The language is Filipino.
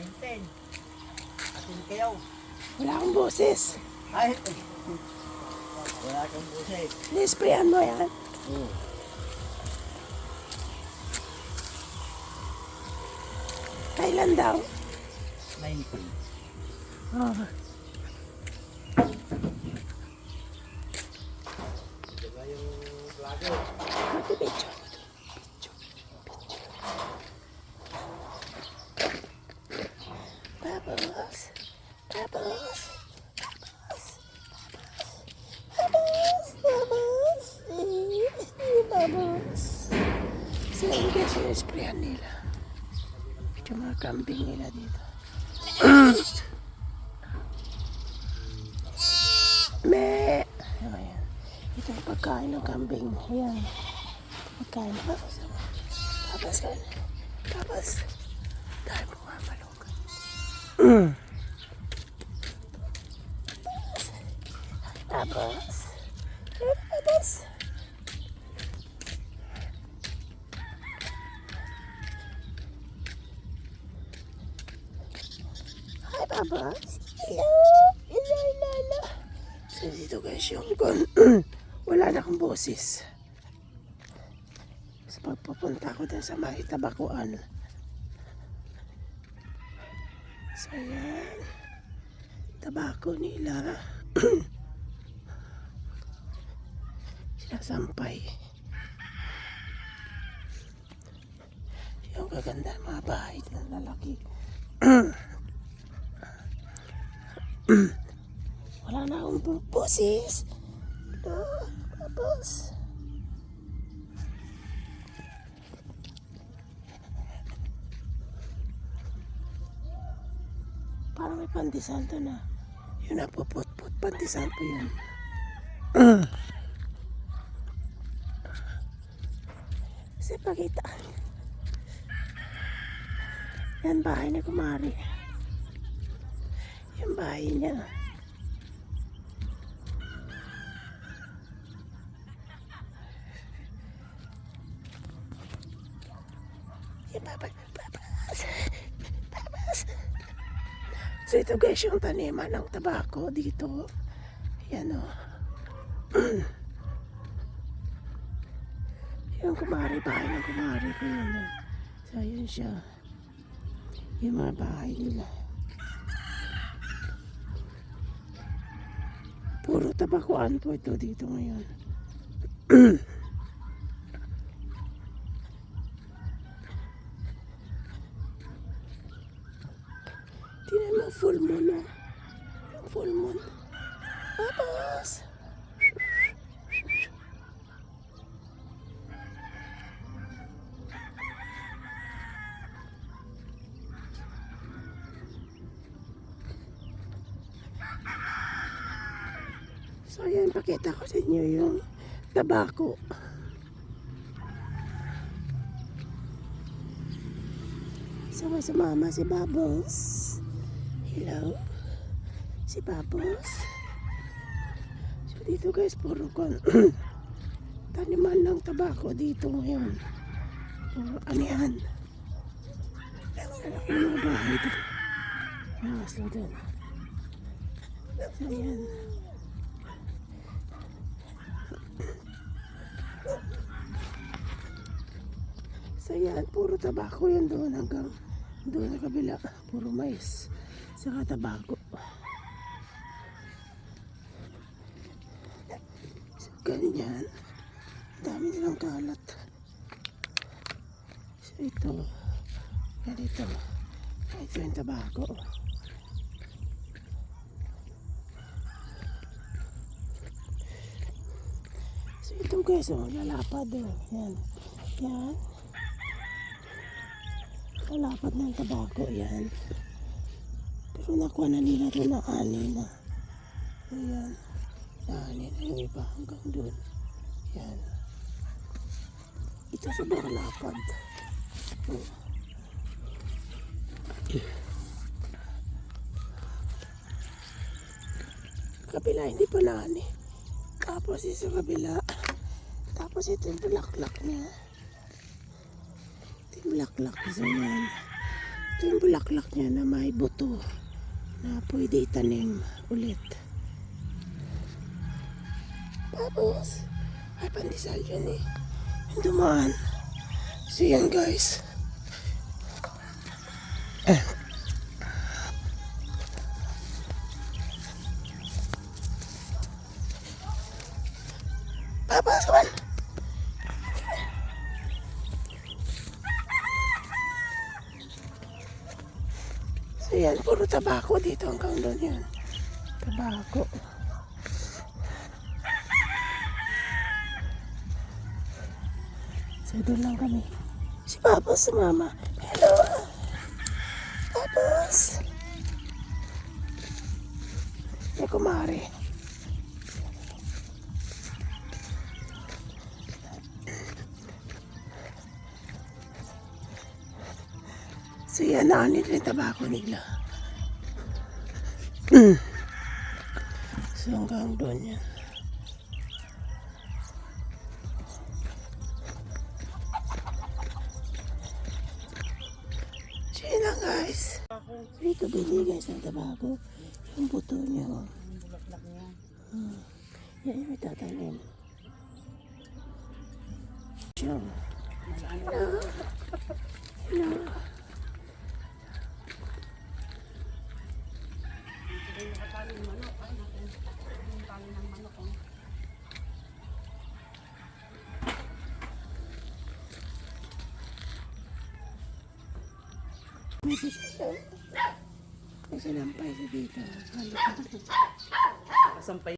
Maintain. Atin kayo. Wala akong boses. Ay, wala kang busi. Nisprayan mo yan. Oo. Kailan daw? Maintain. Oh. Diba yung vlogger? Pati medyo. Bubbles. Bubbles. Bubbles. Bubbles. Bubbles. Sila yung guys yung sprayan nila. Ito mga kambing nila dito. Me! Ayan. Ito yung pagkain ng kambing. Ayan. Pagkain. Tapos, tapos. Tapos, dahil pumamalog. Tapos, tapos, Hi, Babas. Hello. Hello, Lala. So, dito guys yung kon. Wala na akong boses. Sa pagpupunta ko dun sa may tabakuan. So, yan. Tabako nila. Sinasampay. Yung gaganda ng mga bahay ng lalaki. Wala na akong boses. Hello, tapos. Parang may pandisanto na. Yun na, puput-put. Pandisanto yun. Kasi pakita. Yan bahay ni Kumari. Yung bahay niya. So ito guys yung taniman ng tabako dito. Yan o. yung kumari, bahay ng kumari ko yun. oh. So yun siya. Yung mga bahay nila. Puro tabakuan po ito dito ngayon. Tingnan mo, full moon. Yung full moon. Tapos, So ayan, pakita ko sa inyo yung tabako. So may sumama si Bubbles. Hello. Si Bubbles. So dito guys, puro kon taniman ng tabako dito ngayon. Puro ano yan. Ng mga bahay doon. Mas na doon. So ayan. So yan, puro tabako yan doon hanggang doon sa kabila. Puro mais. Saka tabako. So ganyan. Dami nilang kalat. So ito. Ganito. Ito yung tabako. So ito guys, oh, lalapad oh. Yan. Yan. Kalapad ng tabako yan. Pero nakuha na nila ito na ani na. Ayan. Ani na yung iba hanggang doon. Yan. Ito sobrang lapad. Oh. Kabila hindi pa naani. Tapos ito sa kabila. Tapos ito yung bulaklak niya. Ito yung bulaklak. So yan. Ito yung bulaklak niya na may buto na pwede itanim ulit. Tapos, ay pandesal yun eh. Yung dumaan. So yan guys. Tapos, kawan. So yan, puro tabako dito hanggang doon yan. Tabako. So doon lang kami. Si Papa sumama. Hello. Tapos. May kumari. So yan, naanin rin tabako nila. Mm. So hanggang doon yan. So yun guys. So ito bili guys ng tabako. Yung buto niya. Oh. Hmm. Yan yung itatanim. Siya. Hello. Hello. May isa May sinampay sa dito. Kasampay